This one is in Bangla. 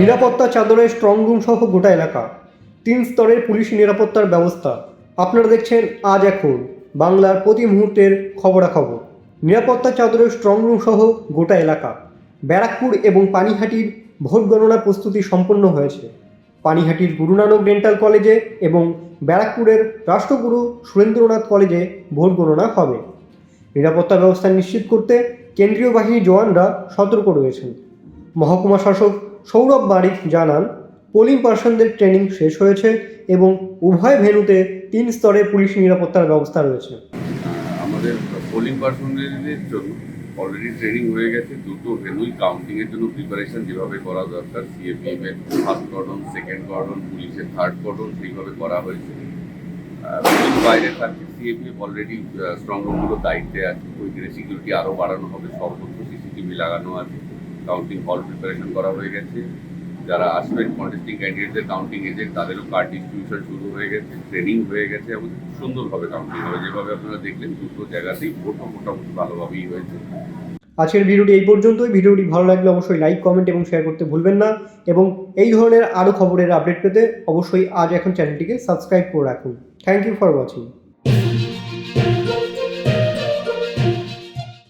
নিরাপত্তা চাদরে স্ট্রং রুম সহ গোটা এলাকা। তিন স্তরের পুলিশ নিরাপত্তার ব্যবস্থা। আপনারা দেখছেন আজ এখন বাংলার প্রতি মুহূর্তের খবরাখবর। নিরাপত্তা চাদরের স্ট্রং রুম সহ গোটা এলাকা। ব্যারাকপুর এবং পানিহাটির ভোট গণনা প্রস্তুতি সম্পন্ন হয়েছে। পানিহাটির গুরু নানক ডেন্টাল কলেজে এবং ব্যারাকপুরের রাষ্ট্রগুরু সুরেন্দ্রনাথ কলেজে ভোট গণনা হবে। নিরাপত্তা ব্যবস্থা নিশ্চিত করতে কেন্দ্রীয় বাহিনী জওয়ানরা সতর্ক রয়েছেন। মহকুমা শাসক সৌরভ বারিক জানান, পোলিং পার্সনদের ট্রেনিং শেষ হয়েছে এবং উভয় ভেন্যুতে তিন স্তরে পুলিশ নিরাপত্তার ব্যবস্থা রয়েছে। আমাদের পোলিং পার্সোনালিটির জন্য অলরেডি ট্রেনিং হয়ে গেছে। দুটো ভেনুই কাউন্টিংয়ের জন্য প্রিপারেশন যেভাবে করা দরকার সিএপিএফ এর ফার্স্ট কর্ডন সেকেন্ড কর্ডন পুলিশের থার্ড কর্ডন সেইভাবে করা হয়েছে। বাইরে থাকছে সিএপিএফ অলরেডি স্ট্রং রুমগুলো দায়িত্বে আছে। ওইখানে সিকিউরিটি আরও বাড়ানো হবে সর্বত্র সিসিটিভি লাগানো আছে। কাউন্টিং হল প্রিপারেশন করা হয়ে গেছে। যারা আসবেন কন্টেস্টিং ক্যান্ডিডেটদের কাউন্টিং এজেন্ট তাদেরও কার্ড ডিস্ট্রিবিউশন শুরু হয়ে গেছে ট্রেনিং হয়ে গেছে এবং সুন্দরভাবে কাউন্টিং হবে। যেভাবে আপনারা দেখলেন, দুটো জায়গাতেই ভোটও মোটামুটি ভালোভাবেই হয়েছে। আজকের ভিডিওটি এই পর্যন্তই। ভিডিওটি ভালো লাগলে অবশ্যই লাইক কমেন্ট এবং শেয়ার করতে ভুলবেন না। এবং এই ধরনের আরও খবরের আপডেট পেতে অবশ্যই আজ এখন চ্যানেলটিকে সাবস্ক্রাইব করে রাখুন। Thank you for watching